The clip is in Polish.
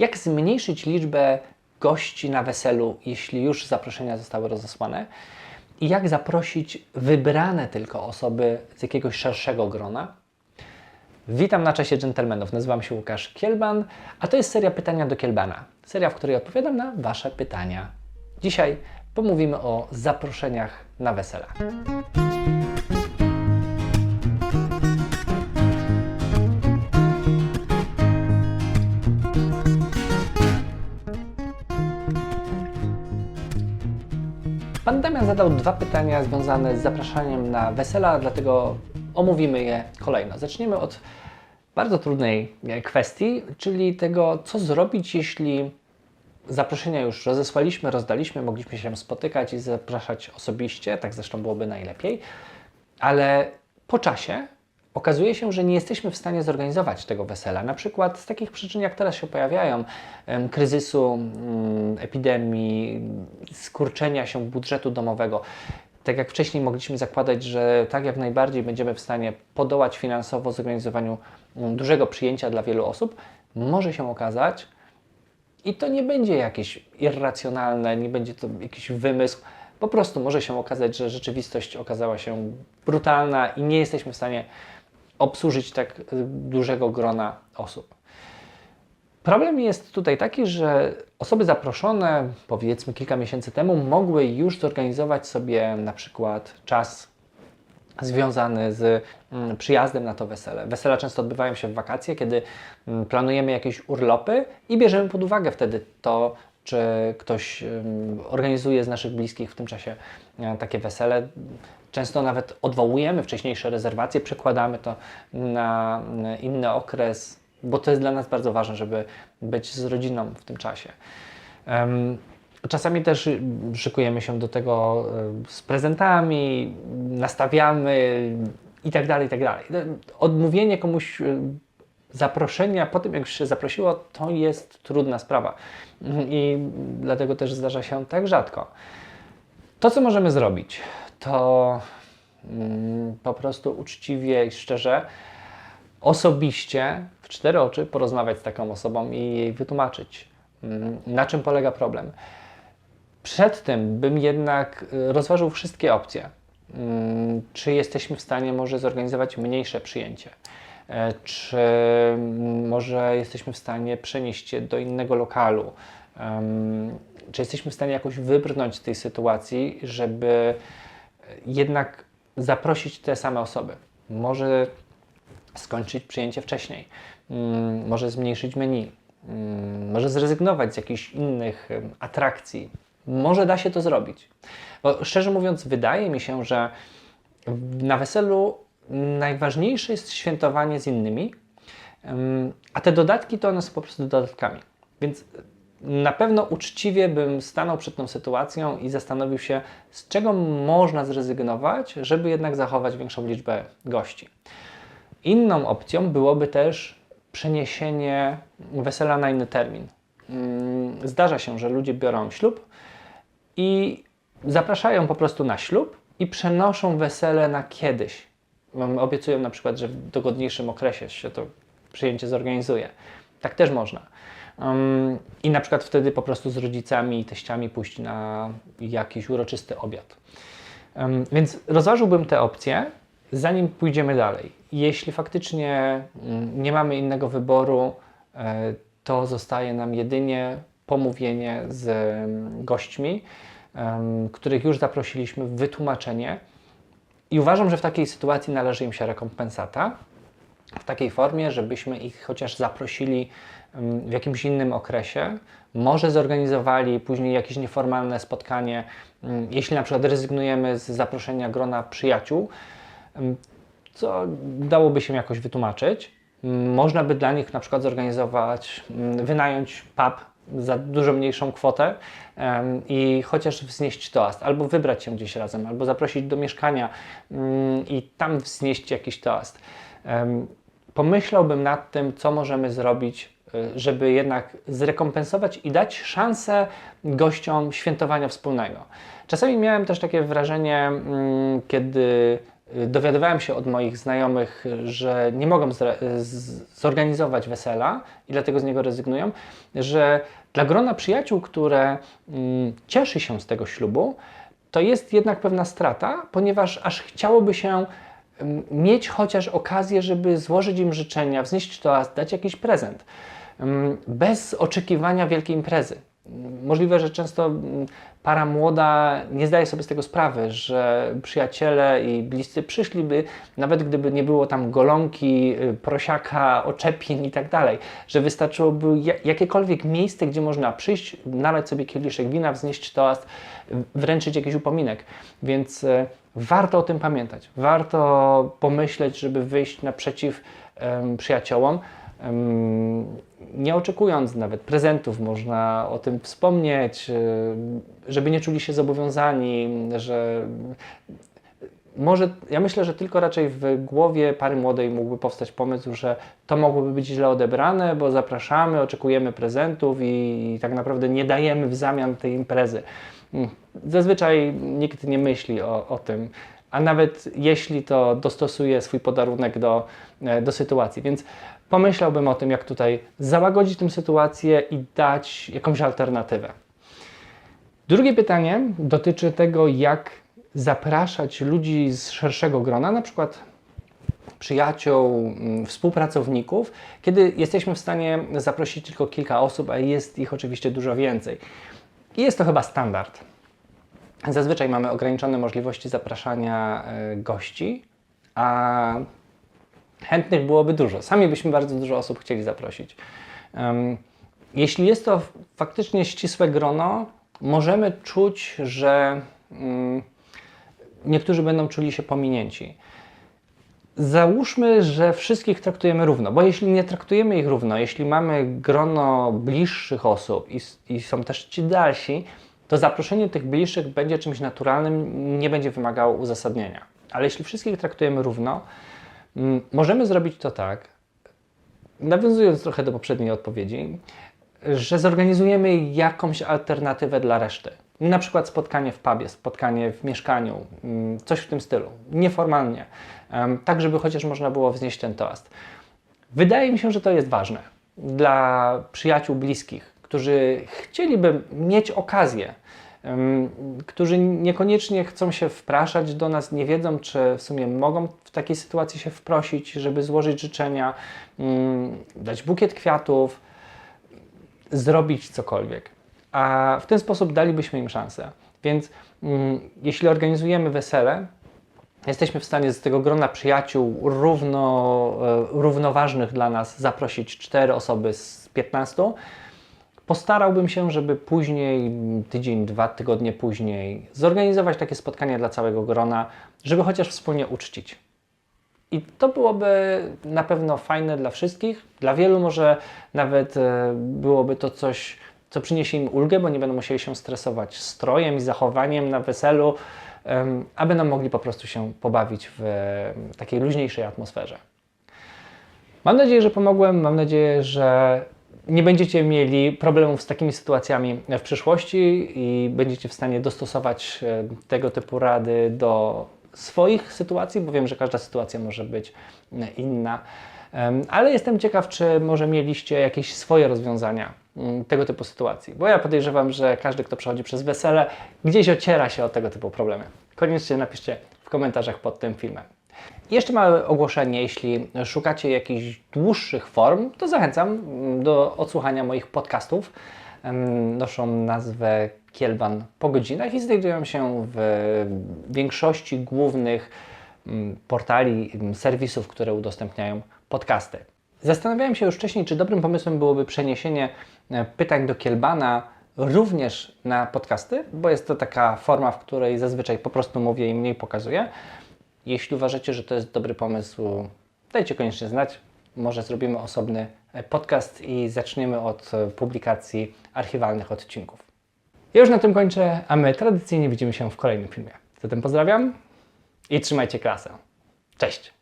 jak zmniejszyć liczbę gości na weselu, jeśli już zaproszenia zostały rozesłane i jak zaprosić wybrane tylko osoby z jakiegoś szerszego grona. Witam na czasie dżentelmenów. Nazywam się Łukasz Kielban, a to jest seria Pytania do Kielbana. Seria, w której odpowiadam na Wasze pytania. Dzisiaj pomówimy o zaproszeniach na wesela. Zadał dwa pytania związane z zapraszaniem na wesela, dlatego omówimy je kolejno. Zaczniemy od bardzo trudnej e, kwestii, czyli tego, co zrobić, jeśli zaproszenia już rozesłaliśmy, rozdaliśmy, mogliśmy się spotykać i zapraszać osobiście, tak zresztą byłoby najlepiej, ale po czasie okazuje się, że nie jesteśmy w stanie zorganizować tego wesela. Na przykład z takich przyczyn, jak teraz się pojawiają, kryzysu, mm, epidemii, skurczenia się budżetu domowego. Tak jak wcześniej mogliśmy zakładać, że tak jak najbardziej będziemy w stanie podołać finansowo zorganizowaniu mm, dużego przyjęcia dla wielu osób, może się okazać, i to nie będzie jakieś irracjonalne, nie będzie to jakiś wymysł. Po prostu może się okazać, że rzeczywistość okazała się brutalna i nie jesteśmy w stanie obsłużyć tak y, dużego grona osób. Problem jest tutaj taki, że osoby zaproszone powiedzmy kilka miesięcy temu mogły już zorganizować sobie na przykład czas związany z mm, przyjazdem na to wesele. Wesela często odbywają się w wakacje, kiedy mm, planujemy jakieś urlopy i bierzemy pod uwagę wtedy to, czy ktoś organizuje z naszych bliskich w tym czasie e, takie wesele. Często nawet odwołujemy wcześniejsze rezerwacje, przekładamy to na inny okres, bo to jest dla nas bardzo ważne, żeby być z rodziną w tym czasie. Czasami też szykujemy się do tego y, z prezentami, nastawiamy i tak dalej, i tak dalej. Odmówienie komuś zaproszenia po tym, jak już się zaprosiło, to jest trudna sprawa. I dlatego też zdarza się tak rzadko. To, co możemy zrobić, to mm, po prostu uczciwie i szczerze, osobiście, w cztery oczy porozmawiać z taką osobą i jej wytłumaczyć, mm, na czym polega problem. Przed tym bym jednak y, rozważył wszystkie opcje. Mm, Czy jesteśmy w stanie może zorganizować mniejsze przyjęcie? E, Czy mm, może jesteśmy w stanie przenieść się do innego lokalu? Czy jesteśmy w stanie jakoś wybrnąć z tej sytuacji, żeby jednak zaprosić te same osoby? Może skończyć przyjęcie wcześniej, Mm, może zmniejszyć menu, Mm, może zrezygnować z jakichś innych atrakcji. Może da się to zrobić. Bo szczerze mówiąc, wydaje mi się, że na weselu najważniejsze jest świętowanie z innymi, a te dodatki to one są po prostu dodatkami. Więc na pewno uczciwie bym stanął przed tą sytuacją i zastanowił się, z czego można zrezygnować, żeby jednak zachować większą liczbę gości. Inną opcją byłoby też przeniesienie wesela na inny termin. Mm, Zdarza się, że ludzie biorą ślub i zapraszają po prostu na ślub i przenoszą wesele na kiedyś. Obiecują na przykład, że w dogodniejszym okresie się to przyjęcie zorganizuje. Tak też można. Um, I na przykład wtedy po prostu z rodzicami i teściami pójść na jakiś uroczysty obiad. Um, więc rozważyłbym te opcje, zanim pójdziemy dalej. Jeśli faktycznie mm, nie mamy innego wyboru, e, to zostaje nam jedynie pomówienie z mm, gośćmi, których już zaprosiliśmy, wytłumaczenie. I uważam, że w takiej sytuacji należy im się rekompensata w takiej formie, żebyśmy ich chociaż zaprosili em, w jakimś innym okresie, może zorganizowali później jakieś nieformalne spotkanie, em, jeśli na przykład rezygnujemy z zaproszenia grona przyjaciół, em, co dałoby się jakoś wytłumaczyć. Można by dla nich na przykład zorganizować, wynająć pub za dużo mniejszą kwotę i chociaż wznieść toast, albo wybrać się gdzieś razem, albo zaprosić do mieszkania mm, i tam wznieść jakiś toast. Pomyślałbym nad tym, co możemy zrobić, y, żeby jednak zrekompensować i dać szansę gościom świętowania wspólnego. Czasami miałem też takie wrażenie, mm, kiedy y, dowiadywałem się od moich znajomych, że nie mogą zorganizować wesela i dlatego z niego rezygnują, że dla grona przyjaciół, które mm, cieszy się z tego ślubu, to jest jednak pewna strata, ponieważ aż chciałoby się mm, mieć chociaż okazję, żeby złożyć im życzenia, wznieść toast, dać jakiś prezent, mm, bez oczekiwania wielkiej imprezy. Możliwe, że często mm, para młoda nie zdaje sobie z tego sprawy, że przyjaciele i bliscy przyszliby, nawet gdyby nie było tam golonki, y, prosiaka, oczepin i tak dalej, że wystarczyłoby ja- jakiekolwiek miejsce, gdzie można przyjść, nalać sobie kieliszek wina, wznieść toast, wręczyć jakiś upominek. Więc y, warto o tym pamiętać. Warto pomyśleć, żeby wyjść naprzeciw przyjaciołom. Nie oczekując nawet prezentów, można o tym wspomnieć, y, żeby nie czuli się zobowiązani, że może, ja myślę, że tylko raczej w głowie pary młodej mógłby powstać pomysł, że to mogłoby być źle odebrane, bo zapraszamy, oczekujemy prezentów i, tak naprawdę nie dajemy w zamian tej imprezy. Mm, Zazwyczaj nikt nie myśli o, o tym, a nawet jeśli to dostosuje swój podarunek do, e, do sytuacji. Więc pomyślałbym o tym, jak tutaj załagodzić tę sytuację i dać jakąś alternatywę. Drugie pytanie dotyczy tego, jak zapraszać ludzi z szerszego grona, na przykład przyjaciół, mm, współpracowników, kiedy jesteśmy w stanie zaprosić tylko kilka osób, a jest ich oczywiście dużo więcej. I jest to chyba standard. Zazwyczaj mamy ograniczone możliwości zapraszania e, gości, a chętnych byłoby dużo. Sami byśmy bardzo dużo osób chcieli zaprosić. Jeśli jest to faktycznie ścisłe grono, możemy czuć, że mm, niektórzy będą czuli się pominięci. Załóżmy, że wszystkich traktujemy równo, bo jeśli nie traktujemy ich równo, jeśli mamy grono bliższych osób i, i są też ci dalsi, to zaproszenie tych bliższych będzie czymś naturalnym, nie będzie wymagało uzasadnienia. Ale jeśli wszystkich traktujemy równo, mm, możemy zrobić to tak, nawiązując trochę do poprzedniej odpowiedzi, że zorganizujemy jakąś alternatywę dla reszty. Na przykład spotkanie w pubie, spotkanie w mieszkaniu, mm, coś w tym stylu, nieformalnie, tak żeby chociaż można było wznieść ten toast. Wydaje mi się, że to jest ważne dla przyjaciół bliskich, którzy chcieliby mieć okazję, którzy niekoniecznie chcą się wpraszać do nas, nie wiedzą, czy w sumie mogą w takiej sytuacji się wprosić, żeby złożyć życzenia, mm, dać bukiet kwiatów, zrobić cokolwiek. A w ten sposób dalibyśmy im szansę. Więc mm, jeśli organizujemy wesele, jesteśmy w stanie z tego grona przyjaciół równo, e, równoważnych dla nas zaprosić cztery osoby z 15. Postarałbym się, żeby później, tydzień, dwa tygodnie później, zorganizować takie spotkanie dla całego grona, żeby chociaż wspólnie uczcić. I to byłoby na pewno fajne dla wszystkich. Dla wielu może nawet e, byłoby to coś, co przyniesie im ulgę, bo nie będą musieli się stresować strojem i zachowaniem na weselu, a będą mogli po prostu się pobawić w takiej luźniejszej atmosferze. Mam nadzieję, że pomogłem. Mam nadzieję, że nie będziecie mieli problemów z takimi sytuacjami w przyszłości i będziecie w stanie dostosować e, tego typu rady do swoich sytuacji, bo wiem, że każda sytuacja może być e, inna. Ale jestem ciekaw, czy może mieliście jakieś swoje rozwiązania mm, tego typu sytuacji, bo ja podejrzewam, że każdy, kto przechodzi przez wesele, gdzieś ociera się o tego typu problemy. Koniecznie napiszcie w komentarzach pod tym filmem. Jeszcze małe ogłoszenie, jeśli szukacie jakichś dłuższych form, to zachęcam mm, do odsłuchania moich podcastów. Noszą nazwę Kielban po godzinach i znajdują się w większości głównych mm, portali, mm, serwisów, które udostępniają podcasty. Zastanawiałem się już wcześniej, czy dobrym pomysłem byłoby przeniesienie e, pytań do Kielbana również na podcasty, bo jest to taka forma, w której zazwyczaj po prostu mówię i mniej pokazuję. Jeśli uważacie, że to jest dobry pomysł, dajcie koniecznie znać. Może zrobimy osobny e, podcast i zaczniemy od e, publikacji archiwalnych odcinków. Ja już na tym kończę, a my tradycyjnie widzimy się w kolejnym filmie. Zatem pozdrawiam i trzymajcie klasę. Cześć!